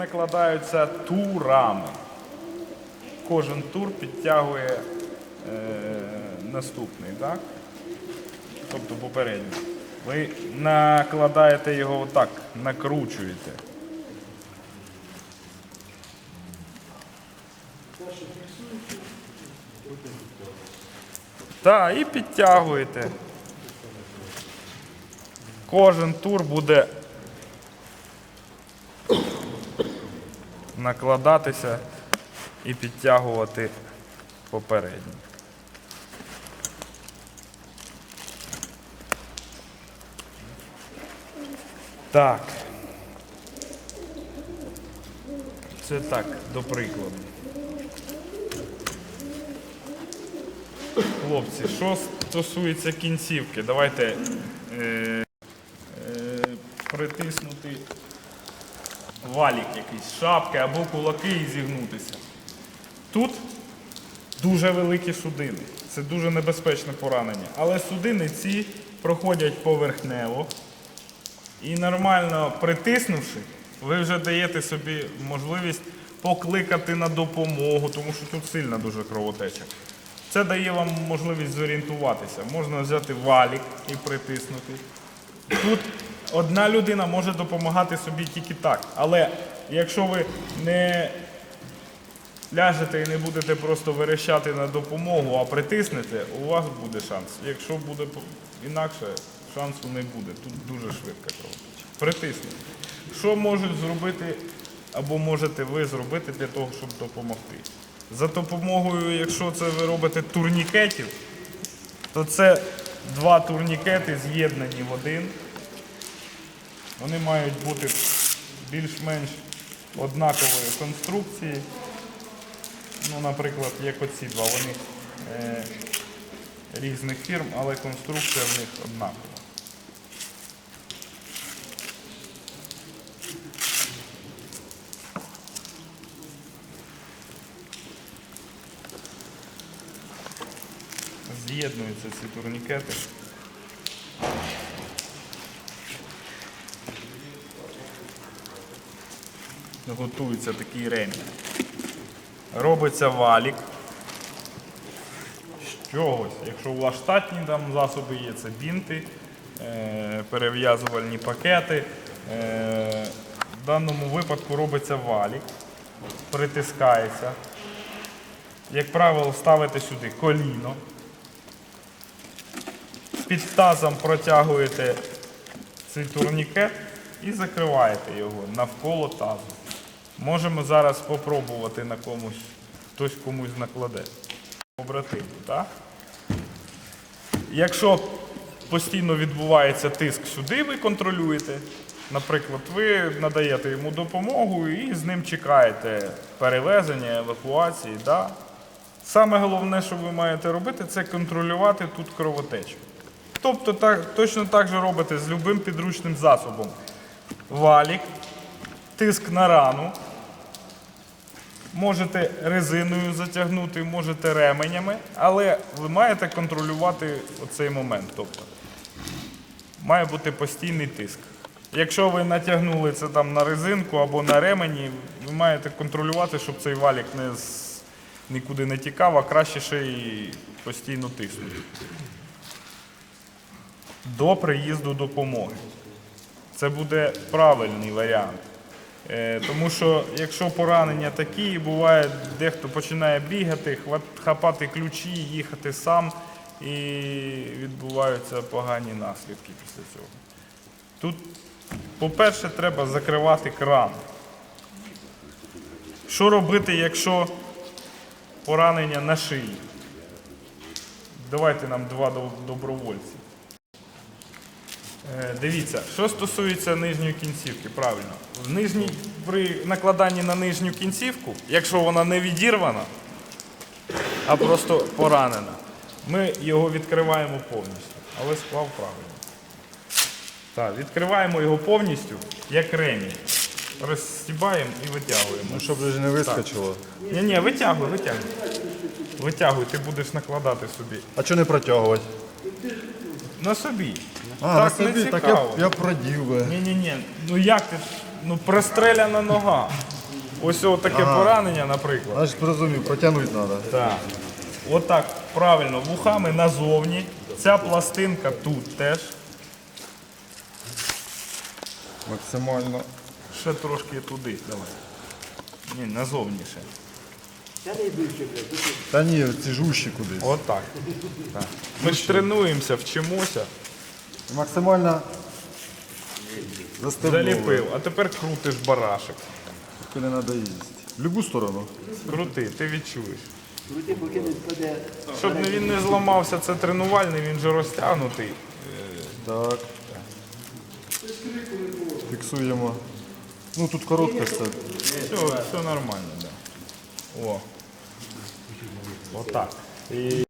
накладаються турами. Кожен тур підтягує е, наступний, так? Тобто попередній. Ви накладаєте його отак, накручуєте. Так, і підтягуєте. Кожен тур буде накладатися і підтягувати попередній. Так. Це так, до прикладу. Хлопці, що стосується кінцівки, давайте е, е, притиснути валік якийсь, шапки або кулаки і зігнутися. Тут дуже великі судини. Це дуже небезпечне поранення. Але судини ці проходять поверхнево. І нормально притиснувши, ви вже даєте собі можливість покликати на допомогу, тому що тут сильна дуже кровотеча. Це дає вам можливість зорієнтуватися. Можна взяти валік і притиснути. Тут одна людина може допомагати собі тільки так. Але якщо ви не ляжете і не будете просто верещати на допомогу, а притиснете, у вас буде шанс. Якщо буде інакше, шансу не буде. Тут дуже швидка кровотеча. Притиснете. Що можуть зробити або можете ви зробити для того, щоб допомогти? За допомогою, якщо це ви робите турнікетів, то це два турнікети з'єднані в один. Вони мають бути більш-менш однакової конструкції. Ну, наприклад, як оці два, вони е, різних фірм, але конструкція в них однакова. З'єднуються ці турнікети. Готується такий ремінь. Робиться валік. З чогось. Якщо у вас штатні там засоби є, це бінти, е, перев'язувальні пакети. Е, в даному випадку робиться валік, притискається. Як правило, ставите сюди коліно. Під тазом протягуєте цей турнікет і закриваєте його навколо тазу. Можемо зараз спробувати на комусь, хтось комусь накладе. Побратиму, так? Якщо постійно відбувається тиск сюди, ви контролюєте. Наприклад, ви надаєте йому допомогу і з ним чекаєте перевезення, евакуації. Да? Саме головне, що ви маєте робити, це контролювати тут кровотечу. Тобто так, точно так же робите з любим підручним засобом. Валік, тиск на рану. Можете резиною затягнути, можете ременями, але ви маєте контролювати оцей момент. Тобто має бути постійний тиск. Якщо ви натягнули це там на резинку або на ремені, ви маєте контролювати, щоб цей валік не з- нікуди не тікав, а краще ще й постійно тиснути. До приїзду допомоги. Це буде правильний варіант. Е, Тому що якщо поранення такі, буває, дехто починає бігати, хапати ключі, їхати сам, і відбуваються погані наслідки після цього. Тут, по-перше, треба закривати кран. Що робити, якщо поранення на шиї? Давайте нам два добровольці. Е, Дивіться, що стосується нижньої кінцівки, правильно. В нижній, при накладанні на нижню кінцівку, якщо вона не відірвана, а просто поранена, ми його відкриваємо повністю, але склав правильно. Так, відкриваємо його повністю, як ремінь. Розстібаємо і витягуємо. Ну, щоб вже не вискочило. Ні, ні, витягуй, витягуй. Витягуй, ти будеш накладати собі. А чого не протягувати? На собі. А, так не собі, так цікаво. я, я продів би. Ні, ні, ні. Ну як ти? Ну простреляна нога. Ось таке поранення, наприклад. Значить, зрозумів, протягнути треба. Так. Отак правильно, вухами назовні. Ця пластинка тут теж. Максимально. Ще трошки туди. Давай. Ні, назовніше. Та ні, ці ж уші кудись. Отак. Так. Ми ж тренуємося, вчимося. Максимально застебнули. Заліпив. А тепер крутиш барашек. Тільки не треба їсти. В будь-яку сторону. Крути, ти відчуєш. Крути, поки не спаде. Щоб не- він не зламався, це тренувальний, він же розтягнутий. Так. Фіксуємо. Ну тут коротке все. Все, все нормально, Да. О. Отак. І